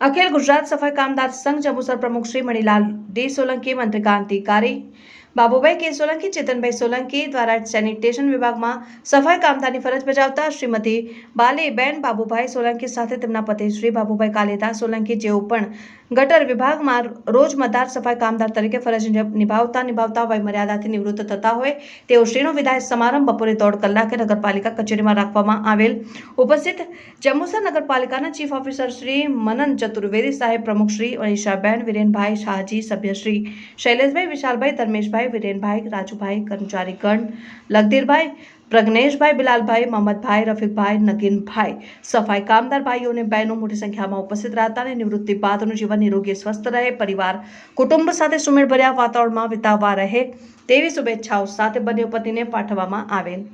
અખિલ ગુજરાત સફાઈ કામદાર સંઘ જંબુસર પ્રમુખ શ્રી મણિલાલ ડી સોલંકી મંત્રી કાંતિકારી બાબુભાઈ કે સોલંકી, ચેતનભાઈ સોલંકી દ્વારા સેનિટેશન વિભાગમાં સફાઈ કામદારની ફરજ બજાવતા શ્રીમતી બાલીબેન બાબુભાઈ સોલંકી સાથે તેમના પતિ શ્રી બાબુભાઈ કાલેદાસ સોલંકી જેઓ પણ ગટર વિભાગમાં રોજ મદાર સફાઈ કામદાર તરીકે ફરજ નિભાવતા નિભાવતા વય મર્યાદાથી નિવૃત્ત થતા હોય, તેઓ શ્રીનો વિદાય સમારંભ બપોરે દોઢ કલાકે નગરપાલિકા કચેરીમાં રાખવામાં આવેલ. ઉપસ્થિત જંબુસર નગરપાલિકાના ચીફ ઓફિસર શ્રી મનન ચતુર્વેદી સાહેબ પ્રમુખ શ્રી અનિશાબેન, વિરેનભાઈ શાહજી, સભ્ય શ્રી શૈલેષભાઈ વિશાલભાઈ, ધર્મેશભાઈ વિરેનભાઈ, રાજુભાઈ કર્મચારીગણ લગધીરભાઈ, પ્રજ્ઞેશભાઈ, બિલાલભાઈ, મહમદભાઈ, રફીકભાઈ, નગીનભાઈ સફાઈ કામદાર ભાઈઓ અને બહેનો મોટી સંખ્યામાં ઉપસ્થિત રહેતા અને નિવૃત્તિ બાદનું જીવન નિરોગી, સ્વસ્થ રહે, પરિવાર, કુટુંબ સાથે સુમેળભર્યા વાતાવરણમાં વિતાવવા રહે તેવી શુભેચ્છાઓ સાથે બંને પતિને પાઠવવામાં આવેલ